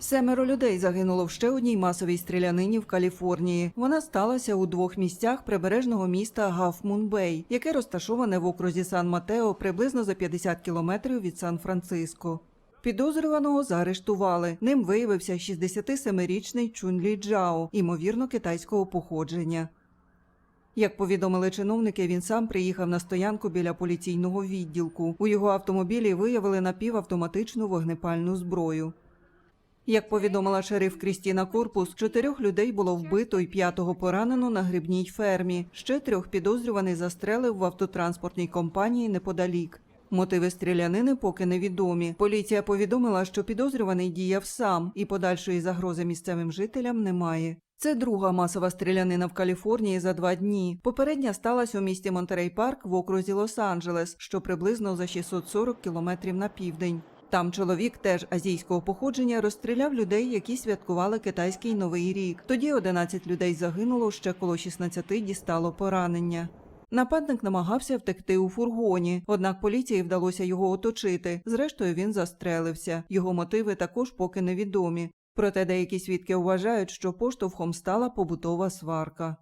Семеро людей загинуло в ще одній масовій стрілянині в Каліфорнії. Вона сталася у двох місцях прибережного міста Гафмун-Бей, яке розташоване в окрузі Сан-Матео приблизно за 50 кілометрів від Сан-Франциско. Підозрюваного заарештували. Ним виявився 67-річний Чунлі Джао, ймовірно, китайського походження. Як повідомили чиновники, він сам приїхав на стоянку біля поліційного відділку. У його автомобілі виявили напівавтоматичну вогнепальну зброю. Як повідомила шериф Крістіна Корпус, чотирьох людей було вбито і п'ятого поранено на грибній фермі. Ще трьох підозрюваний застрелив в автотранспортній компанії неподалік. Мотиви стрілянини поки невідомі. Поліція повідомила, що підозрюваний діяв сам, і подальшої загрози місцевим жителям немає. Це друга масова стрілянина в Каліфорнії за два дні. Попередня сталася у місті Монтерей Парк в окрузі Лос-Анджелес, що приблизно за 640 кілометрів на південь. Там чоловік, теж азійського походження, розстріляв людей, які святкували китайський новий рік. Тоді 11 людей загинуло, ще коло 16 дістало поранення. Нападник намагався втекти у фургоні, однак поліції вдалося його оточити. Зрештою, він застрелився. Його мотиви також поки невідомі. Проте деякі свідки вважають, що поштовхом стала побутова сварка.